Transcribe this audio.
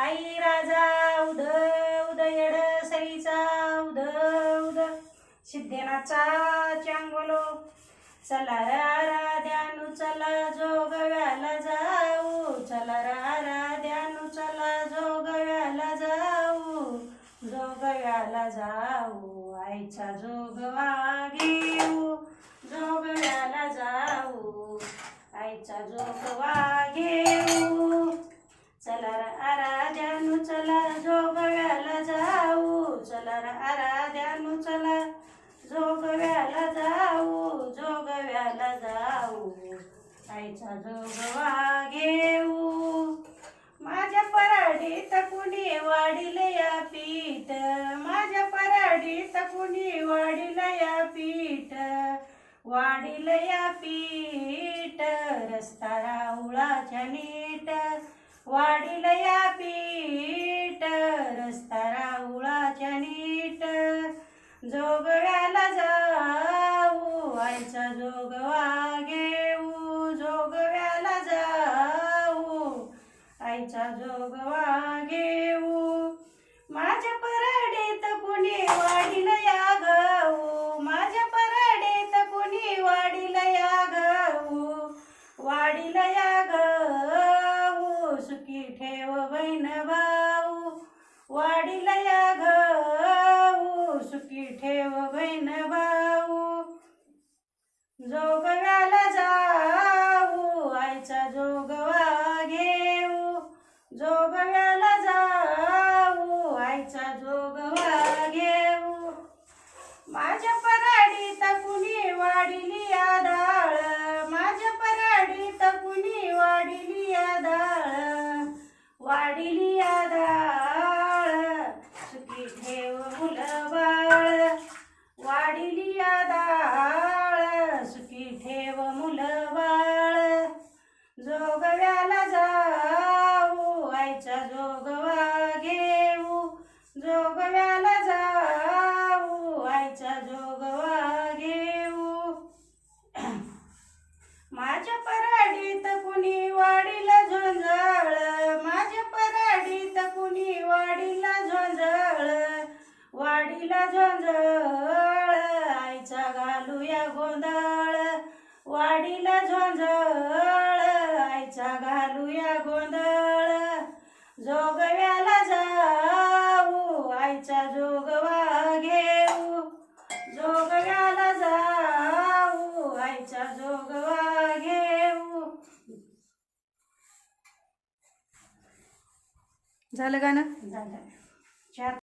आई राजा उद उदयड सरीचा उद उद. सिद्धेनाचा चांगलो. चला राध्यानु चला जोगव्याला जाऊ. चला राध्यानु चला जोगव्याला जाऊ. जोगव्याला जाऊ आईचा जोगवा घेऊ जोगव्याला जाऊ आईचा जोगवा आराध्यानु चला. जोगव्याला जाऊ जोगव्याला जाऊ. आईचा जोगवा घेऊ. माझ्या पराडीत कुणी वाढील या पीठ? माझ्या पराडीत कुणी वाढील या पीठ? वाढील या पीठ रस्ता राहुळाच्या नीट. वाढील या पीठ जोगव्याला जाऊ आईचा जोगवा घेऊ. जोगव्याला जाऊ आईचा जोगवा घेऊ. माझ्या पराडेत कुणी वाढील या गाऊ माझ्या पराडेत कुणी वाढील या गाऊ वाढील या वाढिली आदाळ सुखी ठेव मुलं बाळ. वाढिली आदाळ सुखी ठेव मुलं बाळ. जोगव्याला जाऊ आईचा जोगवा घेऊ. जोगव्याला झोंजाळ आईचा घालूया गोंधळ. वाडीला झोंजाळ आईचा घालूया गोंधळ. जोगव्याला जाऊ आईचा जोगवा घेऊ जोगव्याला जाऊ आईचा जोगवा घेऊ झालं गाणं? झालं.